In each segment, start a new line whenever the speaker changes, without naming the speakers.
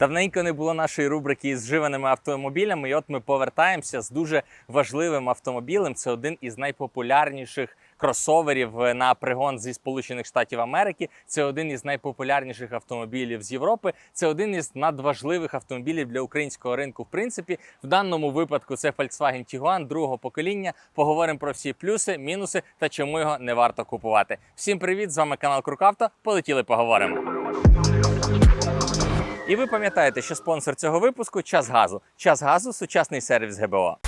Давненько не було нашої рубрики із вживаними автомобілями, і от ми повертаємося з дуже важливим автомобілем. Це один із найпопулярніших кросоверів на пригон зі Сполучених Штатів Америки. Це один із найпопулярніших автомобілів з Європи. Це один із надважливих автомобілів для українського ринку. В принципі, в даному випадку це Volkswagen Tiguan другого покоління. Поговоримо про всі плюси, мінуси та чому його не варто купувати. Всім привіт! З вами канал Крукавто. Полетіли поговоримо. І ви пам'ятаєте, що спонсор цього випуску час газу. Час газу сучасний сервіс ГБО.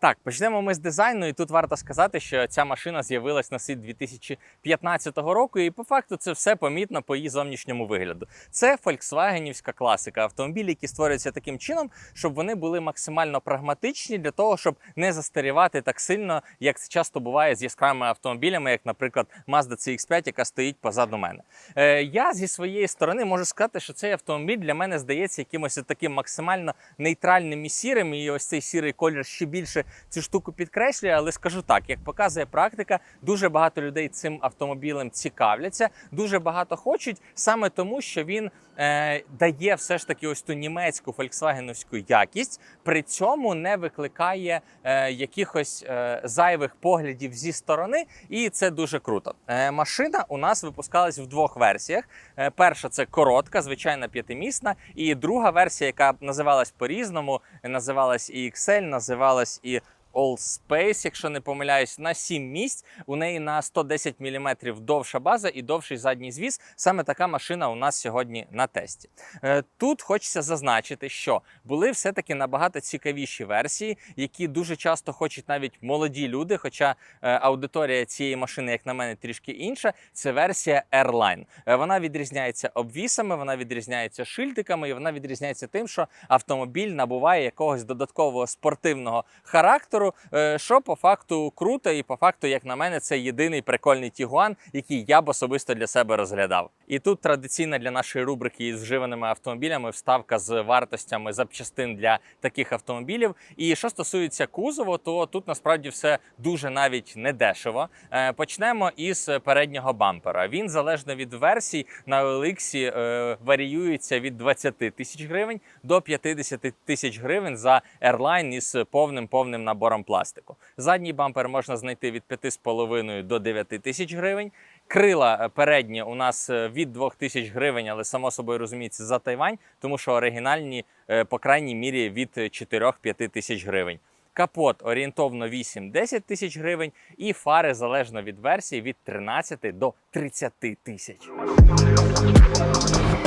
Так, почнемо ми з дизайну, і тут варто сказати, що ця машина з'явилась на світ 2015 року, і по факту це все помітно по її зовнішньому вигляду. Це фольксвагенівська класика, автомобілі, які створюються таким чином, щоб вони були максимально прагматичні для того, щоб не застарівати так сильно, як це часто буває з яскравими автомобілями, як, наприклад, Mazda CX-5, яка стоїть позаду мене. Е, я зі своєї сторони можу сказати, що цей автомобіль для мене здається якимось таким максимально нейтральним і сірим, і ось цей сірий колір ще більше цю штуку підкреслює, але скажу так: як показує практика, дуже багато людей цим автомобілем цікавляться, дуже багато хочуть саме тому, що він е, дає все ж таки ось ту німецьку фольксвагеновську якість, при цьому не викликає е, якихось е, зайвих поглядів зі сторони, і це дуже круто. Е, машина у нас випускалась в двох версіях. Е, перша це коротка, звичайна п'ятимісна, і друга версія, яка називалась по-різному, називалась і XL, називалась і All Space, якщо не помиляюсь, на 7 місць. У неї на 110 мм довша база і довший задній звіз. Саме така машина у нас сьогодні на тесті. Е, Тут хочеться зазначити, що були все-таки набагато цікавіші версії, які дуже часто хочуть навіть молоді люди. Хоча е, аудиторія цієї машини, як на мене, трішки інша. Це версія Airline. Е, Вона відрізняється обвісами, вона відрізняється шильдиками, і вона відрізняється тим, що автомобіль набуває якогось додаткового спортивного характеру, е, що по факту круто, і по факту, як на мене, це єдиний прикольний Тігуан, який я б особисто для себе розглядав. І тут традиційна для нашої рубрики із вживаними автомобілями вставка з вартостями запчастин для таких автомобілів. І що стосується кузову, то тут насправді все дуже навіть не дешево. Е, Почнемо із переднього бампера. Він залежно від версій на OLX е, варіюється від 20 тисяч гривень до 50 тисяч гривень за Airline із повним повним набором пластику. Задній бампер можна знайти від 5,5 до 9 тисяч гривень. Крила е, передні у нас е, від 2 тисяч гривень, але само собою розуміється за Тайвань, тому що оригінальні е, по крайній мірі від 4-5 тисяч гривень. Капот орієнтовно 8-10 тисяч гривень, і фари залежно від версії від 13 до 30 тисяч.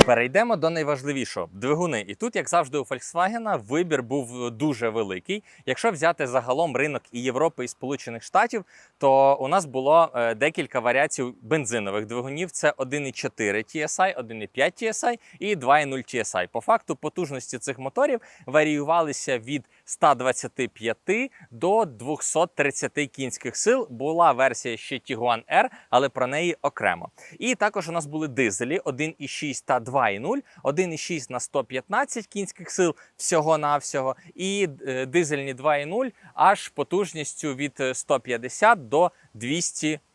Перейдемо до найважливішого двигуни. І тут, як завжди, у Volkswagen вибір був дуже великий. Якщо взяти загалом ринок і Європи і Сполучених Штатів, то у нас було е, декілька варіацій бензинових двигунів: це 1,4 TSI, 1,5 TSI і 2,0 TSI. По факту потужності цих моторів варіювалися від 125 до 230 кінських сил. Була версія ще Tiguan R, але про неї окремо. І також у нас були дизелі 1,6 та 2,0, 1,6 на 115 кінських сил всього-навсього, і е, дизельні 2,0 аж потужністю від 150 до 240 кінських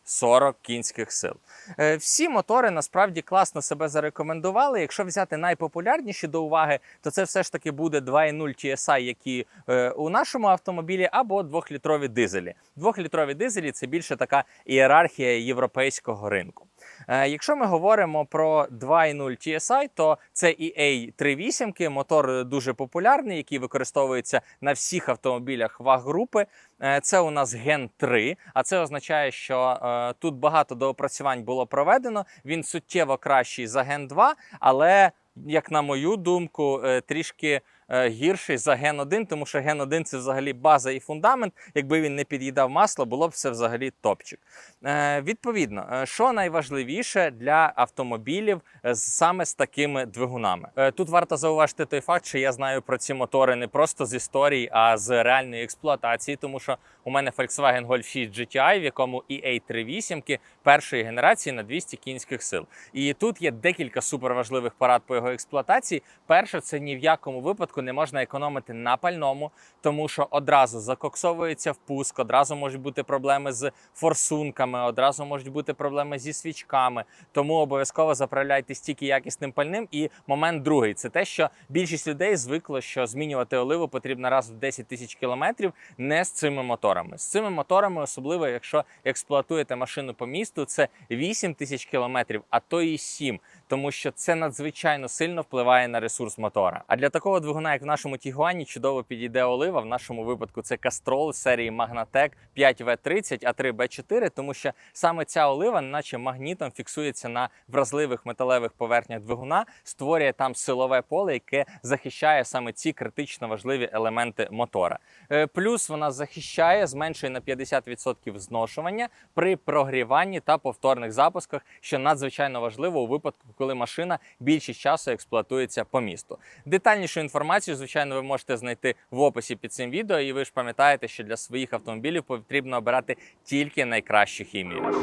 сил. Е, Всі мотори насправді класно себе зарекомендували. Якщо взяти найпопулярніші до уваги, то це все ж таки буде 2.0 TSI, які е, у нашому автомобілі, або 2-літрові дизелі. 2-літрові дизелі це більше така ієрархія європейського ринку. Е, Якщо ми говоримо про 2.0 TSI, то це EA 3.8, мотор дуже популярний, який використовується на всіх автомобілях ваг-групи. Е, Це у нас Gen 3, а це означає, що е, тут багато доопрацювань було проведено. Він суттєво кращий за Gen 2, але, як на мою думку, е, трішки е, гірший за ген 1, тому що ген 1 це взагалі база і фундамент. Якби він не під'їдав масло, було б все взагалі топчик. Е, Відповідно, е, що найважливіше для автомобілів е, саме з такими двигунами. Е, Тут варто зауважити той факт, що я знаю про ці мотори не просто з історії, а з реальної експлуатації, тому що у мене Volkswagen Golf 6 GTI, в якому EA 3.8 першої генерації на 200 кінських сил. І тут є декілька суперважливих порад по його експлуатації. Перше, це ні в якому випадку не можна економити на пальному, тому що одразу закоксовується впуск, одразу можуть бути проблеми з форсунками, одразу можуть бути проблеми зі свічками. Тому обов'язково заправляйте стільки якісним пальним. І момент другий це те, що більшість людей звикло, що змінювати оливу потрібно раз в 10 тисяч кілометрів не з цими моторами. З цими моторами, особливо якщо експлуатуєте машину по місту, це 8 тисяч кілометрів, а то і 7, тому що це надзвичайно сильно впливає на ресурс мотора. А для такого двигуна, як в нашому Тігуані, чудово підійде олива. В нашому випадку це Castrol серії Magnatec 5V30 А3B4, тому що саме ця олива, наче магнітом, фіксується на вразливих металевих поверхнях двигуна, створює там силове поле, яке захищає саме ці критично важливі елементи мотора. Е, Плюс вона захищає, зменшує на 50% зношування при прогріванні та повторних запусках, що надзвичайно важливо у випадку, коли машина більшість часу експлуатується по місту. Детальнішу інформацію, звичайно, ви можете знайти в описі під цим відео, і ви ж пам'ятаєте, що для своїх автомобілів потрібно обирати тільки найкращу хімію.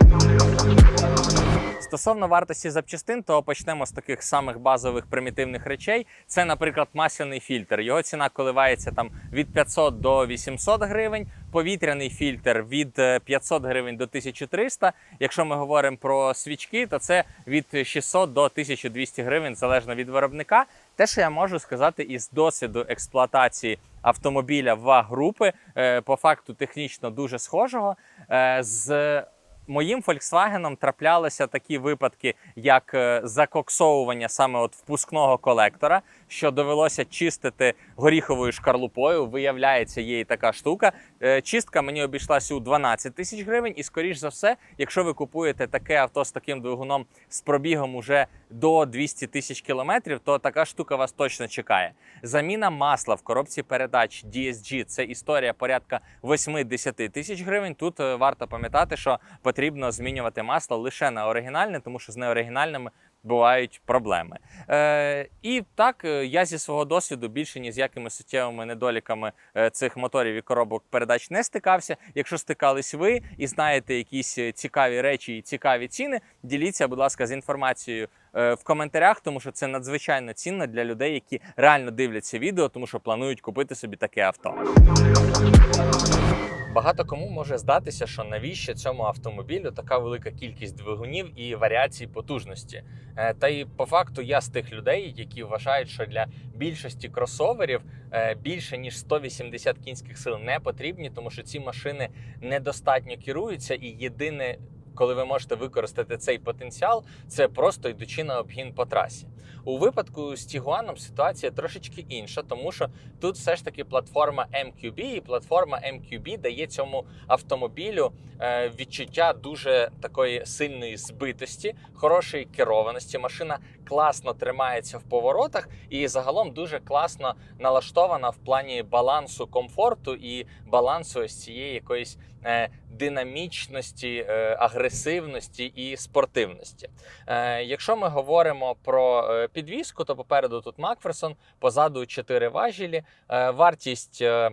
Стосовно вартості запчастин, то почнемо з таких самих базових примітивних речей. Це, наприклад, масляний фільтр. Його ціна коливається там від 500 до 800 гривень. Повітряний фільтр від е, 500 гривень до 1300. Якщо ми говоримо про свічки, то це від 600 до 1200 гривень залежно від виробника. Те, що я можу сказати із досвіду експлуатації автомобіля ВАГ-групи, е, по факту технічно дуже схожого. е, З моїм Volkswagen траплялися такі випадки, як е, закоксовування саме от впускного колектора, що довелося чистити горіховою шкарлупою. Виявляється, є і така штука. Е, Чистка мені обійшлася у 12 тисяч гривень, і скоріш за все, якщо ви купуєте таке авто з таким двигуном з пробігом уже до 200 тисяч кілометрів, то така штука вас точно чекає. Заміна масла в коробці передач DSG – це історія порядка 8-10 тисяч гривень. Тут е, варто пам'ятати, що потрібно змінювати масло лише на оригінальне, тому що з неоригінальними бувають проблеми. Е, і так, е, я зі свого досвіду більше ні з якими суттєвими недоліками е, цих моторів і коробок передач не стикався. Якщо стикались ви і знаєте якісь е, цікаві речі і цікаві ціни, діліться, будь ласка, з інформацією в коментарях, тому що це надзвичайно цінно для людей, які реально дивляться відео, тому що планують купити собі таке авто. Багато кому може здатися, що навіщо цьому автомобілю така велика кількість двигунів і варіацій потужності. Е, Та й по факту я з тих людей, які вважають, що для більшості кросоверів е, більше ніж 180 кінських сил не потрібні, тому що ці машини недостатньо керуються, і єдине, коли ви можете використати цей потенціал, це просто йдучи на обгін по трасі. У випадку з Тігуаном ситуація трошечки інша, тому що тут все ж таки платформа MQB, і платформа MQB дає цьому автомобілю е, відчуття дуже такої сильної збитості, хорошої керованості. Машина класно тримається в поворотах і загалом дуже класно налаштована в плані балансу комфорту і балансу ось цієї якоїсь е, динамічності, е, агресивності і спортивності. Якщо ми говоримо про підвіску, то попереду тут Макферсон, позаду 4 важілі. Е, вартість е,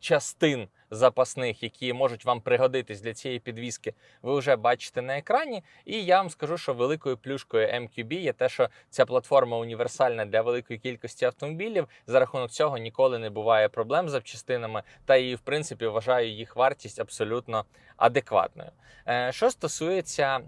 частин запасних, які можуть вам пригодитись для цієї підвіски, ви вже бачите на екрані. І я вам скажу, що великою плюшкою MQB є те, що ця платформа універсальна для великої кількості автомобілів. За рахунок цього ніколи не буває проблем з запчастинами, та і в принципі вважаю їх вартість абсолютно адекватною. Е, Що стосується е,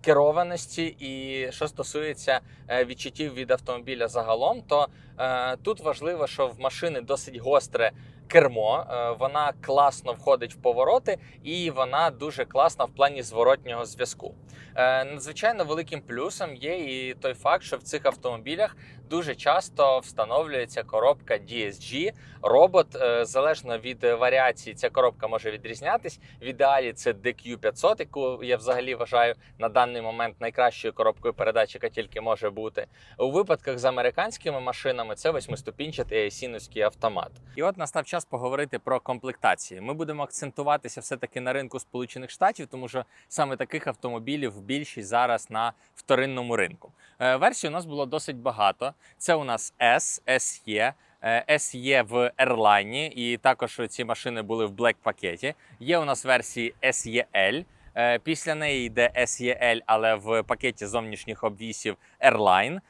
керованості. І що стосується е, відчуттів від автомобіля загалом, то е, тут важливо, що в машини досить гостре кермо, е, вона класно входить в повороти, і вона дуже класна в плані зворотнього зв'язку. Е, Надзвичайно великим плюсом є і той факт, що в цих автомобілях дуже часто встановлюється коробка DSG. Робот е, залежно від варіації, ця коробка може відрізнятись. В ідеалі це DQ500, яку я взагалі вважаю на даний момент найкращою коробкою передач, яка тільки може бути. У випадках з американськими машинами це восьмиступінчатий айсіновський автомат. І от настав час поговорити про комплектації. Ми будемо акцентуватися все-таки на ринку Сполучених Штатів, тому що саме таких автомобілів більшість зараз на вторинному ринку. Е, Версій у нас було досить багато. Це у нас S, SE, е, SE в Airline, і також ці машини були в Black пакеті. Є у нас версії SEL, Е, Після неї йде SEL, але в пакеті зовнішніх обвісів Airline,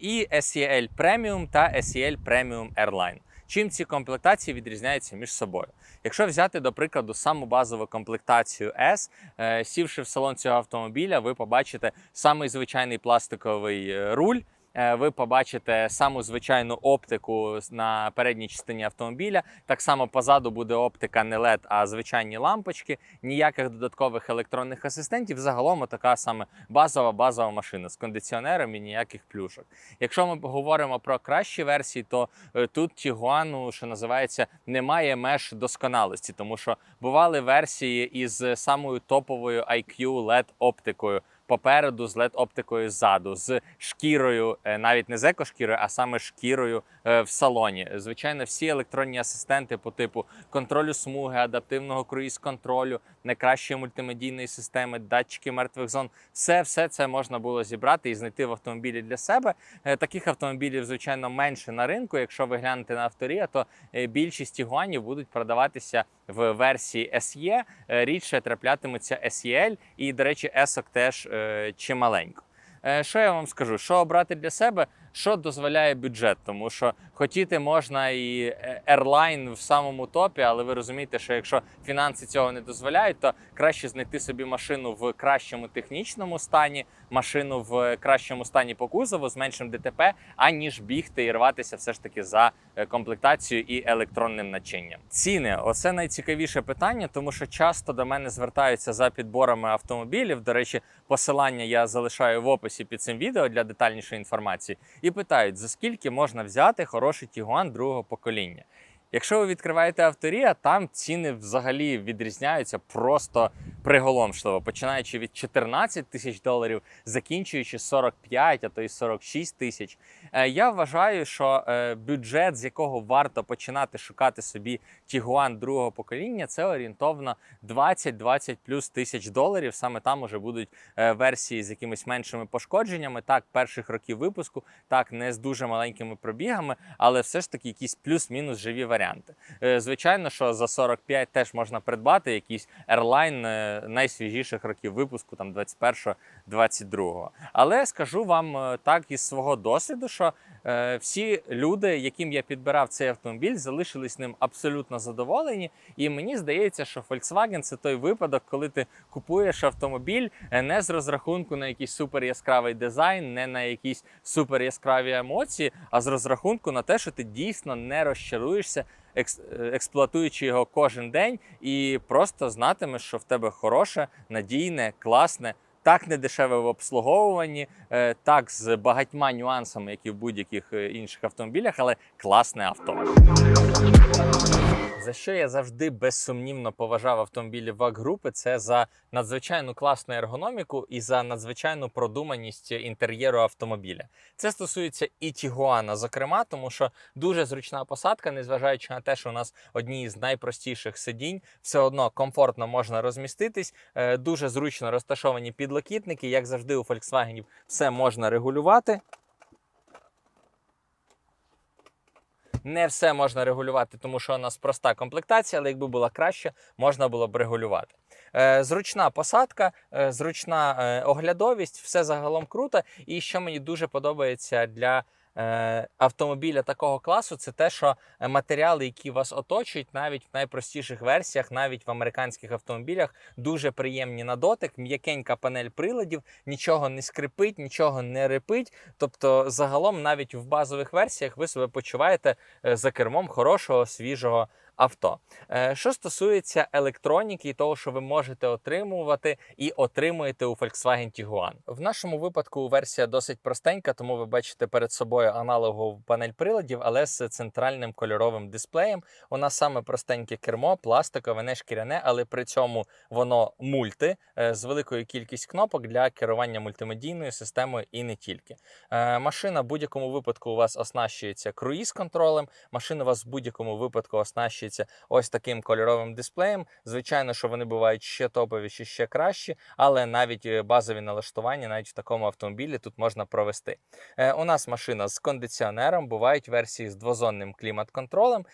і SEL Premium та SEL Premium Airline. Чим ці комплектації відрізняються між собою? Якщо взяти, до прикладу, саму базову комплектацію S, е, сівши в салон цього автомобіля, ви побачите самий звичайний пластиковий е, руль. Е, Ви побачите саму звичайну оптику на передній частині автомобіля. Так само позаду буде оптика не LED, а звичайні лампочки, ніяких додаткових електронних асистентів. Загалом така саме базова базова машина з кондиціонером і ніяких плюшок. Якщо ми говоримо про кращі версії, то е, тут Тігуану, що називається, немає меж досконалості, тому що бували версії із самою топовою IQ LED оптикою. Попереду з led оптикою ззаду, з шкірою, е, навіть не з екошкірою, а саме шкірою е, в салоні. Звичайно, всі електронні асистенти по типу контролю смуги, адаптивного круїз-контролю, найкращої мультимедійної системи, датчики мертвих зон. Все, все це можна було зібрати і знайти в автомобілі для себе. Е, Таких автомобілів, звичайно, менше на ринку. Якщо ви глянете на авторія, то е, більшість тігуанів будуть продаватися в версії SE. Е, Рідше траплятимуться SEL, і, до речі, есок теж чималенько. Е, Що я вам скажу? Що обрати для себе? Що дозволяє бюджет? Тому що хотіти можна і ерлайн в самому топі, але ви розумієте, що якщо фінанси цього не дозволяють, то краще знайти собі машину в кращому технічному стані, машину в кращому стані по кузову з меншим ДТП, аніж бігти і рватися все ж таки за е, комплектацією і електронним начинням. Ціни оце найцікавіше питання, тому що часто до мене звертаються за підборами автомобілів. До речі, посилання я залишаю в описі під цим відео для детальнішої інформації. І питають, за скільки можна взяти хороший Тігуан другого покоління. Якщо ви відкриваєте авторія, там ціни взагалі відрізняються просто приголомшливо, починаючи від 14 тисяч доларів, закінчуючи 45, а то й 46 тисяч. Е, Я вважаю, що е, бюджет, з якого варто починати шукати собі Тігуан другого покоління, це орієнтовно 20-20 плюс тисяч доларів. Саме там уже будуть е, версії з якимись меншими пошкодженнями. Так, перших років випуску, так не з дуже маленькими пробігами, але все ж таки якісь плюс-мінус живі варіанти. Е, Звичайно, що за 45 теж можна придбати якийсь Airline е, найсвіжіших років випуску, там 21-22. Але скажу вам е, так із свого досвіду, що е, всі люди, яким я підбирав цей автомобіль, залишились ним абсолютно задоволені. І мені здається, що Volkswagen це той випадок, коли ти купуєш автомобіль не з розрахунку на якийсь супер яскравий дизайн, не на якісь супер яскраві емоції, а з розрахунку на те, що ти дійсно не розчаруєшся. Екс- Експлуатуючи його кожен день, і просто знатимеш, що в тебе хороше, надійне, класне, так не дешеве в обслуговуванні, е, так з багатьма нюансами, як і в будь-яких е, інших автомобілях, але класне авто. За що я завжди безсумнівно поважав автомобілі ВАГ групи, це за надзвичайну класну ергономіку і за надзвичайну продуманість інтер'єру автомобіля. Це стосується і Тігуана, зокрема, тому що дуже зручна посадка, незважаючи на те, що у нас одні з найпростіших сидінь, все одно комфортно можна розміститись. Е, Дуже зручно розташовані підлокітники. Як завжди, у Volkswagen все можна регулювати. Не все можна регулювати, тому що у нас проста комплектація, але якби була краще, можна було б регулювати. Е, зручна посадка, е, зручна е, оглядовість, все загалом круто. І що мені дуже подобається для автомобіля такого класу, це те, що е, матеріали, які вас оточують, навіть в найпростіших версіях, навіть в американських автомобілях, дуже приємні на дотик, м'якенька панель приладів, нічого не скрипить, нічого не рипить. Тобто, загалом, навіть в базових версіях, ви себе почуваєте е, за кермом хорошого свіжого авто. Е, Що стосується електроніки і того, що ви можете отримувати і отримуєте у Volkswagen Tiguan. В нашому випадку версія досить простенька, тому ви бачите перед собою аналогову панель приладів, але з центральним кольоровим дисплеєм. Нас саме простеньке кермо, пластикове, не шкіряне, але при цьому воно мульти е, з великою кількістю кнопок для керування мультимедійною системою і не тільки. Е, Машина в будь-якому випадку у вас оснащується круїз-контролем. Машина у вас в будь-якому випадку оснащується ось таким кольоровим дисплеєм. Звичайно, що вони бувають ще топовіші, ще кращі, але навіть е, базові налаштування, навіть в такому автомобілі тут можна провести. Е, У нас машина з кондиціонером, бувають версії з двозонним клімат-контролем.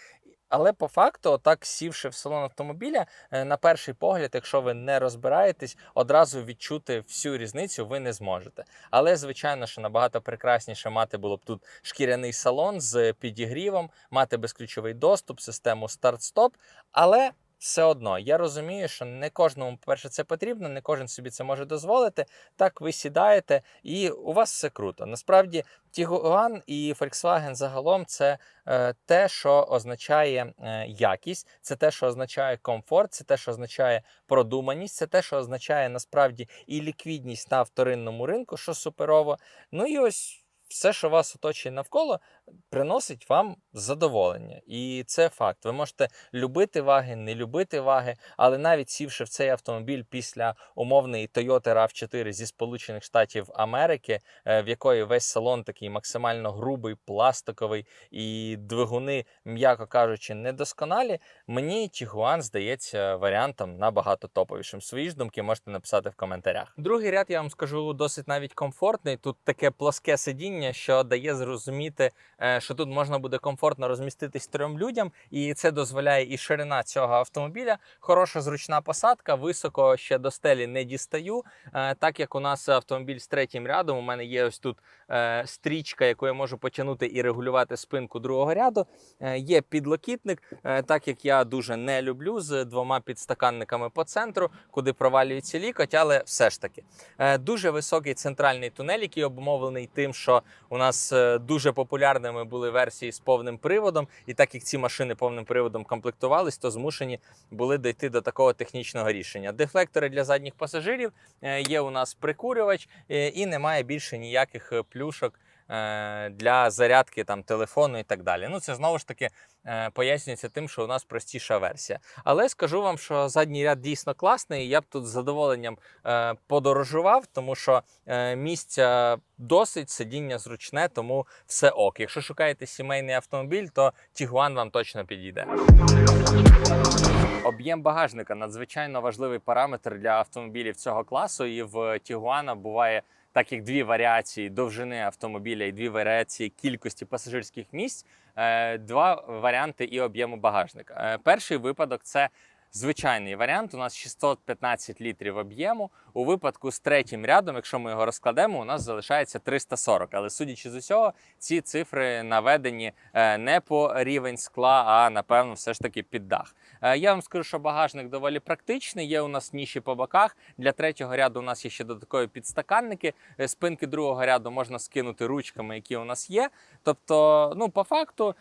Але по факту, так сівши в салон автомобіля, е, на перший погляд, якщо ви не розбираєтесь, одразу відчути всю різницю ви не зможете. Але звичайно, що набагато прекрасніше мати було б тут шкіряний салон з підігрівом, мати безключовий доступ, систему старт-стоп. Але все одно я розумію, що не кожному, по-перше, це потрібно, не кожен собі це може дозволити. Так ви сідаєте, і у вас все круто. Насправді, Tiguan і Volkswagen загалом це е, те, що означає е, якість, це те, що означає комфорт, це те, що означає продуманість, це те, що означає насправді і ліквідність на вторинному ринку, що суперово. Ну і ось все, що вас оточує навколо, приносить вам задоволення. І це факт. Ви можете любити ваги, не любити ваги, але навіть сівши в цей автомобіль після умовної Toyota RAV4 зі Сполучених Штатів Америки, е, в якої весь салон такий максимально грубий, пластиковий і двигуни, м'яко кажучи, недосконалі, мені Tiguan здається варіантом набагато топовішим. Свої ж думки можете написати в коментарях. Другий ряд я вам скажу досить навіть комфортний. Тут таке плоске сидіння, що дає зрозуміти, що тут можна буде комфортно розміститись трьом людям, і це дозволяє і ширина цього автомобіля. Хороша зручна посадка, високо ще до стелі не дістаю. Е, Так як у нас автомобіль з третім рядом, у мене є ось тут е, стрічка, яку я можу потягнути і регулювати спинку другого ряду. Е, Є підлокітник, е, так як я дуже не люблю з двома підстаканниками по центру, куди провалюється лікоть, але все ж таки Е, дуже високий центральний тунель, який обумовлений тим, що у нас е, дуже популярними були версії з повним приводом, і так як ці машини повним приводом комплектувались, то змушені були дійти до такого технічного рішення. Дефлектори для задніх пасажирів е, є у нас прикурювач, е, і немає більше ніяких е, плюшок. Е, Для зарядки там телефону і так далі. Ну це знову ж таки е, пояснюється тим, що у нас простіша версія. Але скажу вам, що задній ряд дійсно класний. і Я б тут з задоволенням е, подорожував, тому що місця досить, сидіння зручне, тому все ок. Якщо шукаєте сімейний автомобіль, то Tiguan вам точно підійде. Об'єм багажника надзвичайно важливий параметр для автомобілів цього класу, і в Tiguan буває. Так як дві варіації довжини автомобіля і дві варіації кількості пасажирських місць, е, два варіанти і об'єму багажника. Е, Перший випадок це звичайний варіант. У нас 615 літрів об'єму. У випадку з третім рядом, якщо ми його розкладемо, у нас залишається 340. Але судячи з усього, ці цифри наведені е, не по рівень скла, а напевно, все ж таки під дах. Е, Я вам скажу, що багажник доволі практичний. Є у нас ніші по боках. Для третього ряду у нас є ще додаткові підстаканники. Е, Спинки другого ряду можна скинути ручками, які у нас є. Тобто, ну по факту,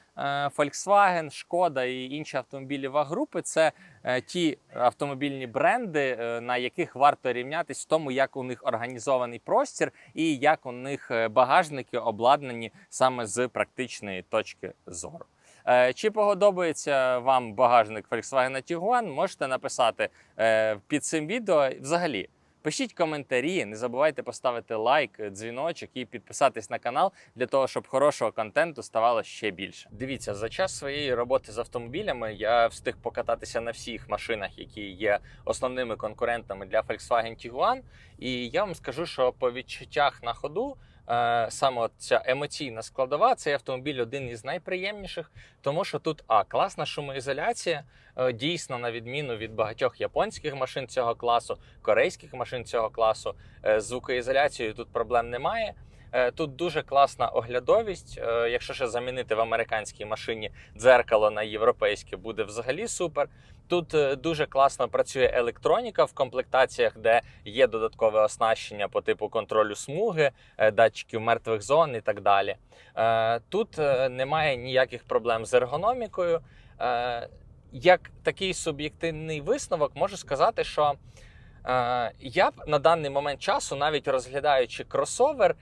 Volkswagen, Шкода і інші автомобілі ВАГ-групи це е, ті автомобільні бренди, на яких варто рівнятись в тому, як у них організований простір і як у них е, багажники обладнані саме з практичної точки зору. Е, Чи подобається вам багажник Volkswagen Tiguan, можете написати е, під цим відео. Взагалі, пишіть коментарі, не забувайте поставити лайк, дзвіночок і підписатись на канал для того, щоб хорошого контенту ставало ще більше. Дивіться, за час своєї роботи з автомобілями я встиг покататися на всіх машинах, які є основними конкурентами для Volkswagen Tiguan. І я вам скажу, що по відчуттях на ходу. Е, Саме ця емоційна складова, цей автомобіль один із найприємніших, тому що тут а класна шумоізоляція. е, Дійсно, на відміну від багатьох японських машин цього класу, корейських машин цього класу, е, з звукоізоляцією тут проблем немає. Е, Тут дуже класна оглядовість. Е, Якщо ще замінити в американській машині дзеркало на європейське, буде взагалі супер. Тут е, дуже класно працює електроніка в комплектаціях, де є додаткове оснащення по типу контролю смуги, е, датчиків мертвих зон і так далі. Е, Тут немає ніяких проблем з ергономікою. Як такий суб'єктивний висновок, можу сказати, що я б на даний момент часу, навіть розглядаючи кросовер,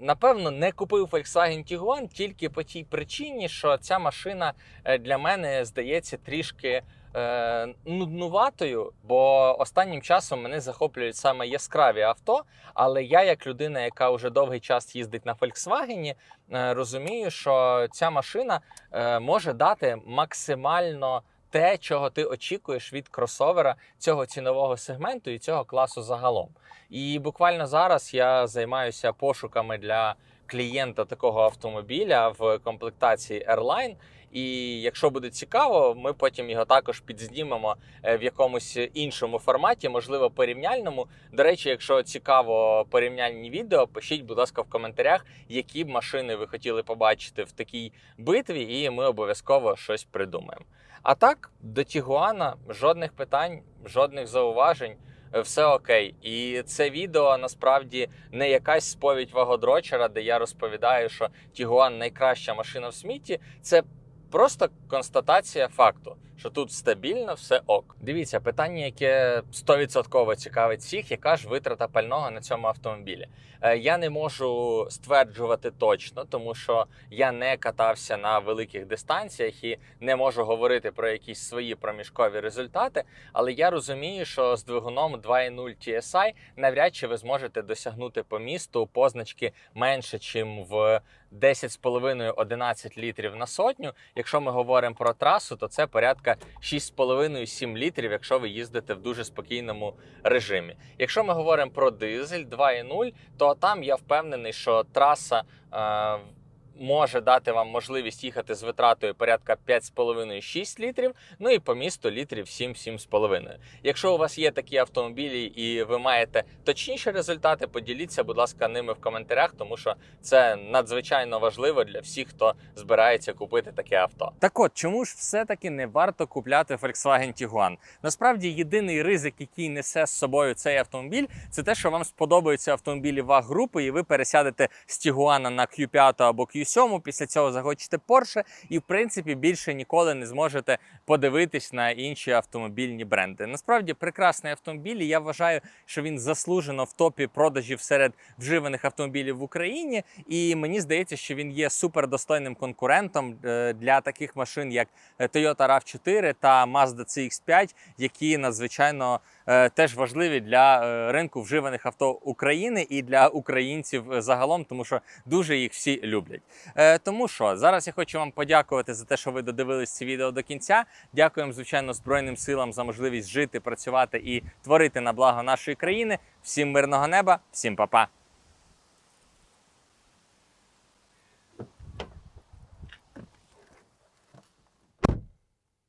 напевно не купив Volkswagen Tiguan тільки по тій причині, що ця машина для мене здається трішки е, нуднуватою, бо останнім часом мене захоплюють саме яскраві авто. Але я, як людина, яка вже довгий час їздить на Volkswagen, е, розумію, що ця машина е, може дати максимально. Те, чого ти очікуєш від кросовера цього цінового сегменту і цього класу загалом. І буквально зараз я займаюся пошуками для клієнта такого автомобіля в комплектації Airline. І якщо буде цікаво, ми потім його також підзнімемо е, в якомусь іншому форматі, можливо, порівняльному. До речі, якщо цікаво порівняльні відео, пишіть, будь ласка, в коментарях, які б машини ви хотіли побачити в такій битві, і ми обов'язково щось придумаємо. А так, до Тігуана жодних питань, жодних зауважень. е, Все окей, і це відео насправді не якась сповідь вагодрочера, де я розповідаю, що Тігуан найкраща машина в світі. Це просто констатація факту, що тут стабільно все ок. Дивіться, питання, яке 100% цікавить всіх, яка ж витрата пального на цьому автомобілі. Е, Я не можу стверджувати точно, тому що я не катався на великих дистанціях і не можу говорити про якісь свої проміжкові результати. Але я розумію, що з двигуном 2.0 TSI навряд чи ви зможете досягнути по місту позначки менше, чим в 10,5-11 літрів на сотню. Якщо ми говоримо про трасу, то це порядка 6,5-7 літрів, якщо ви їздите в дуже спокійному режимі. Якщо ми говоримо про дизель 2.0, то там я впевнений, що траса. Е, Може дати вам можливість їхати з витратою порядка 5,5-6 літрів, ну і по місту літрів 7-7,5. Якщо у вас є такі автомобілі і ви маєте точніші результати, поділіться, будь ласка, ними в коментарях, тому що це надзвичайно важливо для всіх, хто збирається купити таке авто. Так от, чому ж все-таки не варто купляти Volkswagen Tiguan? Насправді, єдиний ризик, який несе з собою цей автомобіль, це те, що вам сподобаються автомобілі ваг групи, і ви пересядете з Tiguan на Q5 або Q7, після цього захочете Porsche, і в принципі більше ніколи не зможете подивитись на інші автомобільні бренди. Насправді прекрасний автомобіль. і Я вважаю, що він заслужено в топі продажів серед вживаних автомобілів в Україні. І мені здається, що він є супердостойним конкурентом е, для таких машин, як е, Toyota RAV4 та Mazda CX-5, які надзвичайно теж важливі для е, ринку вживаних авто України і для українців е, загалом, тому що дуже їх всі люблять. Е, Тому що зараз я хочу вам подякувати за те, що ви додивились це відео до кінця. Дякуємо, звичайно, Збройним силам за можливість жити, працювати і творити на благо нашої країни. Всім мирного неба, всім па-па!